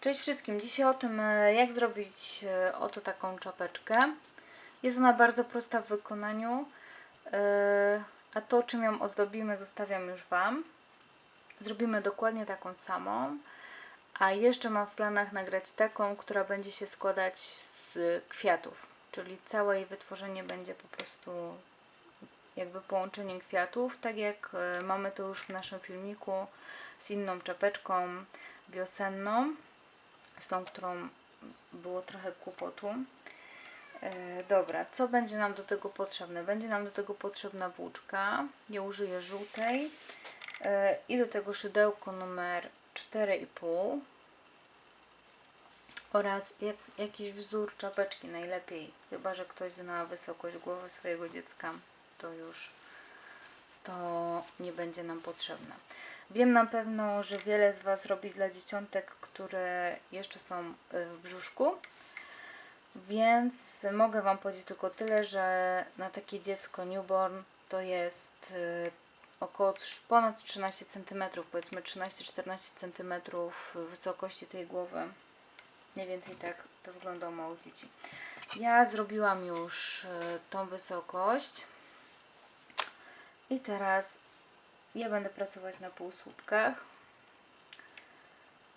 Cześć wszystkim. Dzisiaj o tym, e, jak zrobić e, oto taką czapeczkę. Jest ona bardzo prosta w wykonaniu, e, a to czym ją ozdobimy zostawiam już Wam. Zrobimy dokładnie taką samą, a jeszcze mam w planach nagrać taką, która będzie się składać z kwiatów, czyli całe jej wytworzenie będzie po prostu jakby połączeniem kwiatów, tak jak mamy to już w naszym filmiku z inną czapeczką wiosenną, z tą, którą było trochę kłopotu. E, dobra, co będzie nam do tego potrzebne? Będzie nam do tego potrzebna włóczka, ja użyję żółtej e, i do tego szydełko numer 4,5 oraz jak, jakiś wzór czapeczki najlepiej, chyba że ktoś zna wysokość głowy swojego dziecka, to już to nie będzie nam potrzebne. Wiem na pewno, że wiele z Was robi dla dzieciątek, które jeszcze są y, w brzuszku, więc mogę Wam powiedzieć tylko tyle, że na takie dziecko newborn to jest y, około ponad 13 cm, powiedzmy 13-14 cm wysokości tej głowy. Mniej więcej tak to wygląda u małych dzieci. Ja zrobiłam już y, tą wysokość. I teraz ja będę pracować na półsłupkach.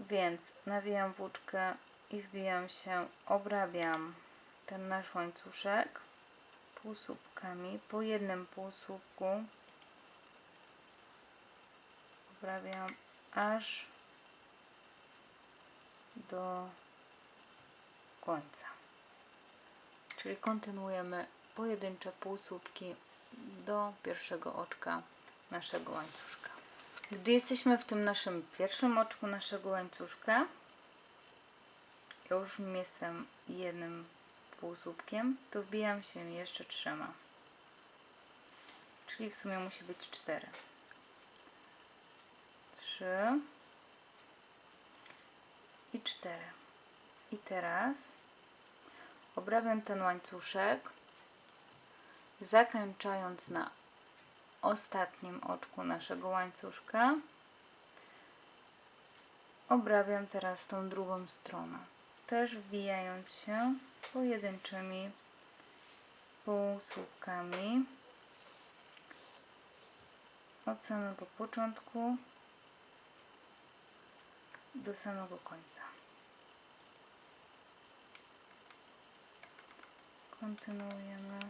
Więc nawijam włóczkę i wbijam się, obrabiam ten nasz łańcuszek półsłupkami po jednym półsłupku obrabiam aż do końca. Czyli kontynuujemy pojedyncze półsłupki do pierwszego oczka naszego łańcuszka. Gdy jesteśmy w tym naszym pierwszym oczku naszego łańcuszka, już jestem jednym półsłupkiem, to wbijam się jeszcze trzema. Czyli w sumie musi być cztery. Trzy i cztery. I teraz obrabiam ten łańcuszek zakończając na ostatnim oczku naszego łańcuszka. Obrabiam teraz tą drugą stronę też wbijając się pojedynczymi półsłupkami od samego początku do samego końca. Kontynuujemy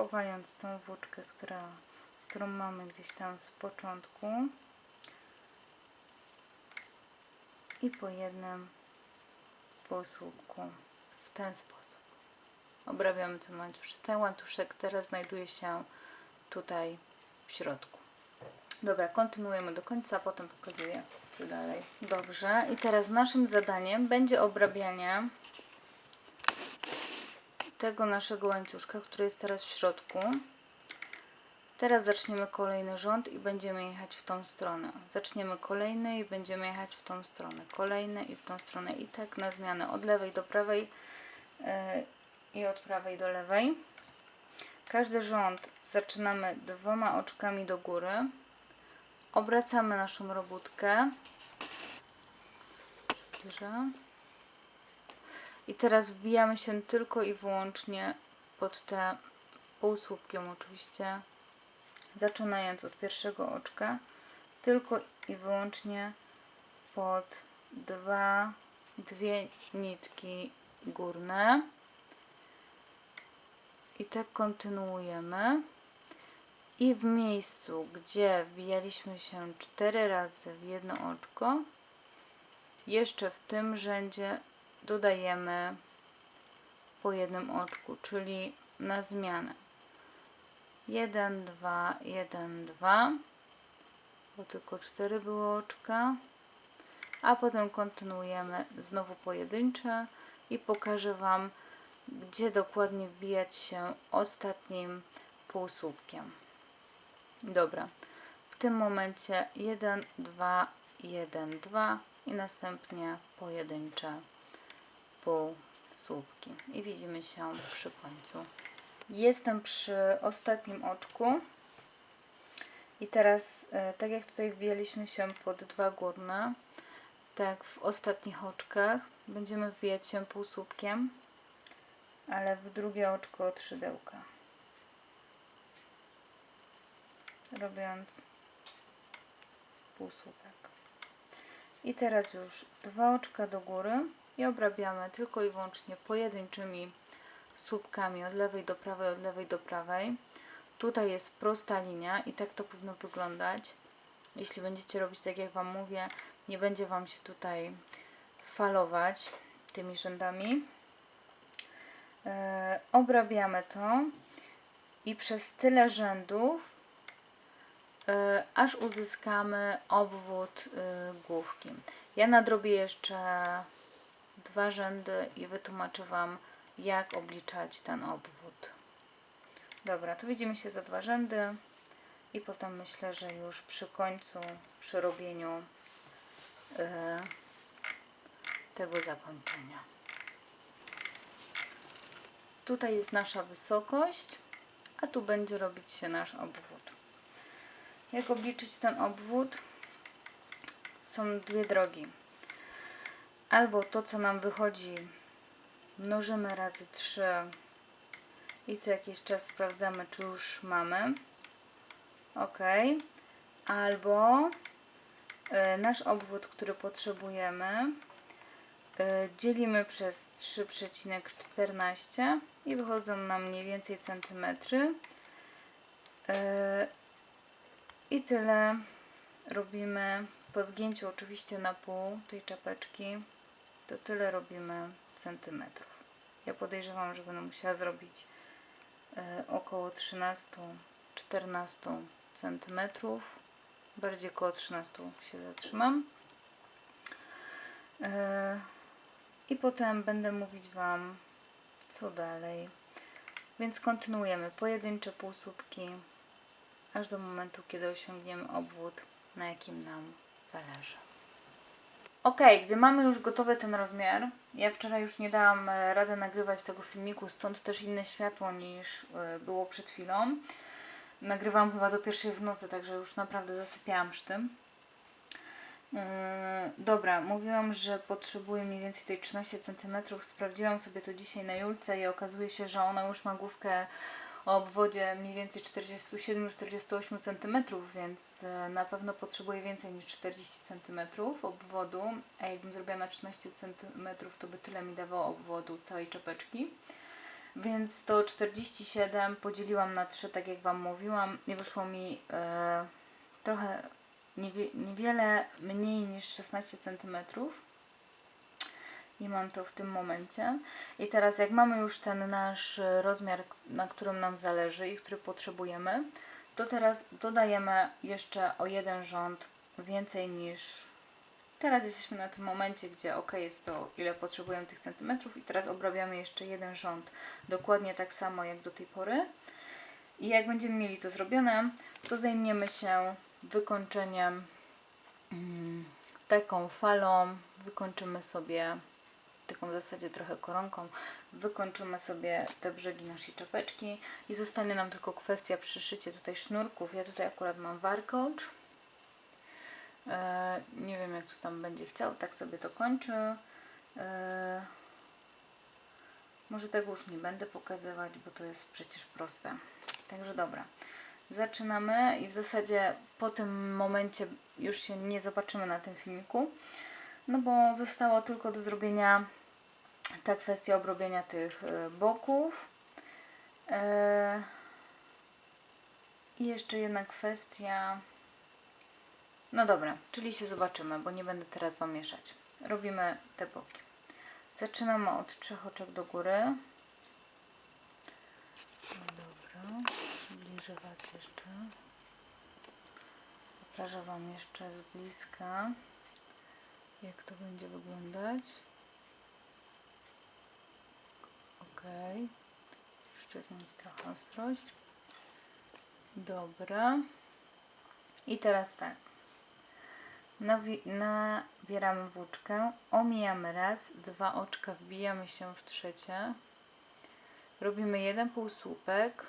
chowając tą włóczkę, która, którą mamy gdzieś tam z początku i po jednym półsłupku w ten sposób obrabiamy ten łańcuszek. Ten łańcuszek teraz znajduje się tutaj w środku. Dobra, kontynuujemy do końca, a potem pokazuję co dalej. Dobrze, i teraz naszym zadaniem będzie obrabianie tego naszego łańcuszka, który jest teraz w środku. Teraz zaczniemy kolejny rząd i będziemy jechać w tą stronę. Zaczniemy kolejny i będziemy jechać w tą stronę. Kolejny i w tą stronę. I tak na zmianę od lewej do prawej yy, i od prawej do lewej. Każdy rząd zaczynamy dwoma oczkami do góry. Obracamy naszą robótkę. Przybliżę. I teraz wbijamy się tylko i wyłącznie pod te półsłupkiem oczywiście, zaczynając od pierwszego oczka, tylko i wyłącznie pod dwa, dwie nitki górne. I tak kontynuujemy. I w miejscu, gdzie wbijaliśmy się cztery razy w jedno oczko, jeszcze w tym rzędzie dodajemy po jednym oczku, czyli na zmianę. 1, 2, 1, 2, bo tylko 4 były oczka, a potem kontynuujemy znowu pojedyncze i pokażę Wam, gdzie dokładnie wbijać się ostatnim półsłupkiem. Dobra, w tym momencie 1, 2, 1, 2 i następnie pojedyncze półsłupki i widzimy się przy końcu. Jestem przy ostatnim oczku I teraz, e, tak jak tutaj wbijaliśmy się pod dwa górne, tak w ostatnich oczkach będziemy wbijać się półsłupkiem, ale w drugie oczko trzydełka. Robiąc półsłupek. I teraz już dwa oczka do góry i obrabiamy tylko i wyłącznie pojedynczymi słupkami od lewej do prawej, od lewej do prawej. Tutaj jest prosta linia i tak to powinno wyglądać. Jeśli będziecie robić tak jak Wam mówię, nie będzie Wam się tutaj falować tymi rzędami. E, obrabiamy to i przez tyle rzędów e, aż uzyskamy obwód e, główki. Ja nadrobię jeszcze dwa rzędy i wytłumaczę Wam, jak obliczać ten obwód. Dobra, tu widzimy się za dwa rzędy i potem myślę, że już przy końcu, przy robieniu e, tego zakończenia. Tutaj jest nasza wysokość, a tu będzie robić się nasz obwód. Jak obliczyć ten obwód? Są dwie drogi. Albo to, co nam wychodzi, mnożymy razy 3 i co jakiś czas sprawdzamy, czy już mamy. OK. Albo y, nasz obwód, który potrzebujemy, y, dzielimy przez 3,14 i wychodzą nam mniej więcej centymetry. Y, I tyle robimy po zgięciu oczywiście na pół tej czapeczki. To tyle robimy centymetrów. Ja podejrzewam, że będę musiała zrobić e, około 13-14 centymetrów. Bardziej około 13 się zatrzymam. E, I potem będę mówić Wam, co dalej. Więc kontynuujemy pojedyncze półsłupki, aż do momentu, kiedy osiągniemy obwód, na jakim nam zależy. Ok, gdy mamy już gotowy ten rozmiar, ja wczoraj już nie dałam e, rady nagrywać tego filmiku, stąd też inne światło niż e, było przed chwilą. Nagrywam chyba do pierwszej w nocy, także już naprawdę zasypiałam przy tym. Yy, dobra, mówiłam, że potrzebuję mniej więcej tej 13 cm. Sprawdziłam sobie to dzisiaj na Julce i okazuje się, że ona już ma główkę o obwodzie mniej więcej 47-48 cm, więc e, na pewno potrzebuje więcej niż 40 cm obwodu, a jakbym zrobiła na 13 cm, to by tyle mi dawało obwodu całej czapeczki. Więc to 47 podzieliłam na 3, tak jak Wam mówiłam, i wyszło mi e, trochę niewie, niewiele mniej niż 16 centymetrów i mam to w tym momencie. I teraz jak mamy już ten nasz rozmiar, na którym nam zależy i który potrzebujemy, to teraz dodajemy jeszcze o jeden rząd więcej niż teraz jesteśmy na tym momencie, gdzie ok jest to ile potrzebujemy tych centymetrów i teraz obrabiamy jeszcze jeden rząd dokładnie tak samo jak do tej pory. I jak będziemy mieli to zrobione, to zajmiemy się wykończeniem mm, taką falą, wykończymy sobie taką w zasadzie trochę koronką, wykończymy sobie te brzegi naszej czapeczki i zostanie nam tylko kwestia przyszycia tutaj sznurków. Ja tutaj akurat mam warkocz. E, nie wiem jak to tam będzie chciał, tak sobie to kończę. E, może tego już nie będę pokazywać, bo to jest przecież proste. Także dobra. Zaczynamy i w zasadzie po tym momencie już się nie zobaczymy na tym filmiku. No bo zostało tylko do zrobienia ta kwestia obrobienia tych e, boków. E, I jeszcze jedna kwestia. No dobra, czyli się zobaczymy, bo nie będę teraz Wam mieszać. Robimy te boki. Zaczynamy od trzech oczek do góry. No dobra, przybliżę Was jeszcze. Pokażę Wam jeszcze z bliska, jak to będzie wyglądać. Ok. Jeszcze zmienić trochę ostrość. Dobra. I teraz tak. Nabieramy włóczkę, omijamy raz, dwa oczka, wbijamy się w trzecie. Robimy jeden półsłupek.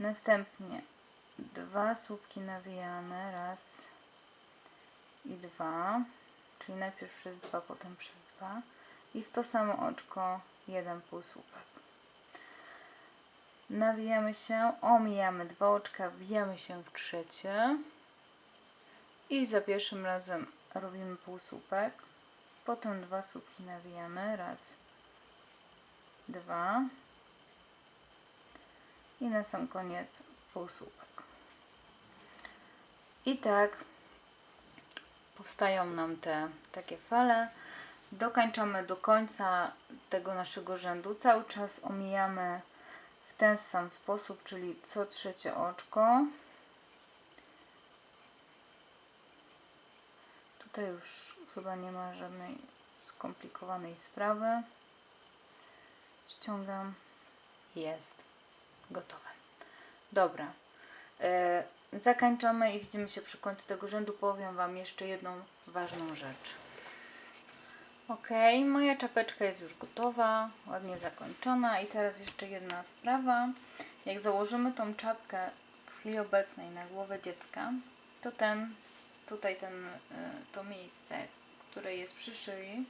Następnie dwa słupki nawijane, raz i dwa, czyli najpierw przez dwa, potem przez dwa i w to samo oczko jeden półsłupek. Nawijamy się, omijamy dwa oczka, wbijamy się w trzecie i za pierwszym razem robimy półsłupek, potem dwa słupki nawijane, raz, dwa i na sam koniec półsłupek. I tak powstają nam te takie fale. Dokańczamy do końca tego naszego rzędu. Cały czas omijamy w ten sam sposób, czyli co trzecie oczko. Tutaj już chyba nie ma żadnej skomplikowanej sprawy. Ściągam. Jest. Gotowe. Dobra. E, Zakończamy i widzimy się przy końcu tego rzędu. Powiem Wam jeszcze jedną ważną rzecz. Ok, moja czapeczka jest już gotowa, ładnie zakończona i teraz jeszcze jedna sprawa. Jak założymy tą czapkę w chwili obecnej na głowę dziecka, to ten, tutaj ten, y, to miejsce, które jest przy szyi,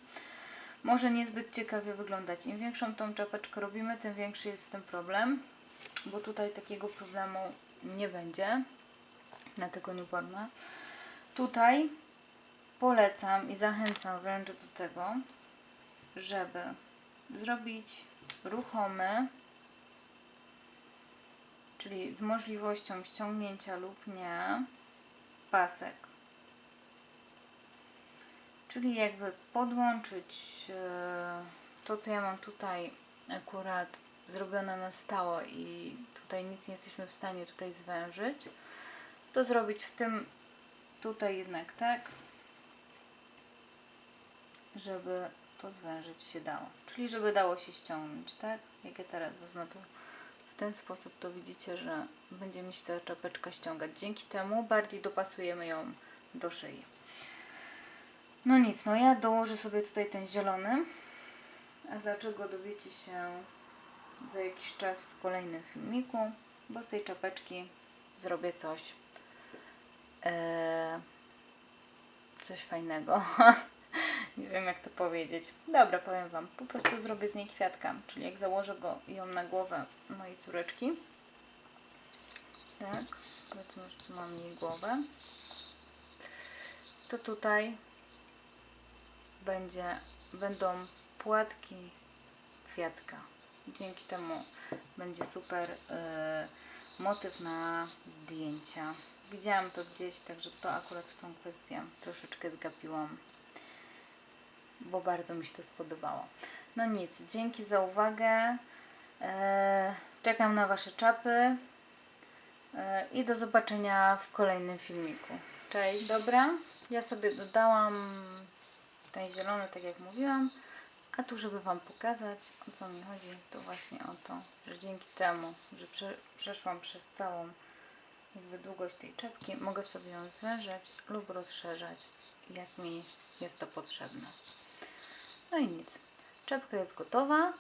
może niezbyt ciekawie wyglądać. Im większą tą czapeczkę robimy, tym większy jest ten problem, bo tutaj takiego problemu nie będzie na tego newborna. Tutaj polecam i zachęcam wręcz do tego, żeby zrobić ruchomy, czyli z możliwością ściągnięcia lub nie, pasek. Czyli jakby podłączyć e, to, co ja mam tutaj akurat zrobione na stałe i tutaj nic nie jesteśmy w stanie tutaj zwężyć, to zrobić w tym tutaj jednak tak, żeby to zwężyć się dało. Czyli żeby dało się ściągnąć, tak? Jak ja teraz wezmę to w ten sposób, to widzicie, że będzie mi się ta czapeczka ściągać. Dzięki temu bardziej dopasujemy ją do szyi. No nic, no ja dołożę sobie tutaj ten zielony. A dlaczego dowiecie się za jakiś czas w kolejnym filmiku, bo z tej czapeczki zrobię coś e, coś fajnego. Nie wiem jak to powiedzieć. Dobra, powiem Wam. Po prostu zrobię z niej kwiatka. Czyli jak założę go ją na głowę mojej córeczki. Tak. Powiedzmy, że tu mam jej głowę. To tutaj będzie, będą płatki kwiatka. Dzięki temu będzie super y, motyw na zdjęcia. Widziałam to gdzieś, także to akurat tą kwestię troszeczkę zgapiłam, bo bardzo mi się to spodobało. No nic, dzięki za uwagę. E, czekam na Wasze czapy e, i do zobaczenia w kolejnym filmiku. Cześć, dobra. Ja sobie dodałam ten zielony, tak jak mówiłam. A tu, żeby Wam pokazać, o co mi chodzi, to właśnie o to, że dzięki temu, że prze, przeszłam przez całą jakby długość tej czepki, mogę sobie ją zwężać lub rozszerzać, jak mi jest to potrzebne. No i nic. Czepka jest gotowa.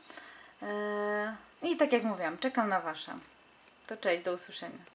Eee, I tak jak mówiłam, czekam na Wasze. To cześć, do usłyszenia.